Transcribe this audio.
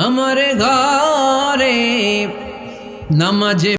আমার ঘরে নামাজে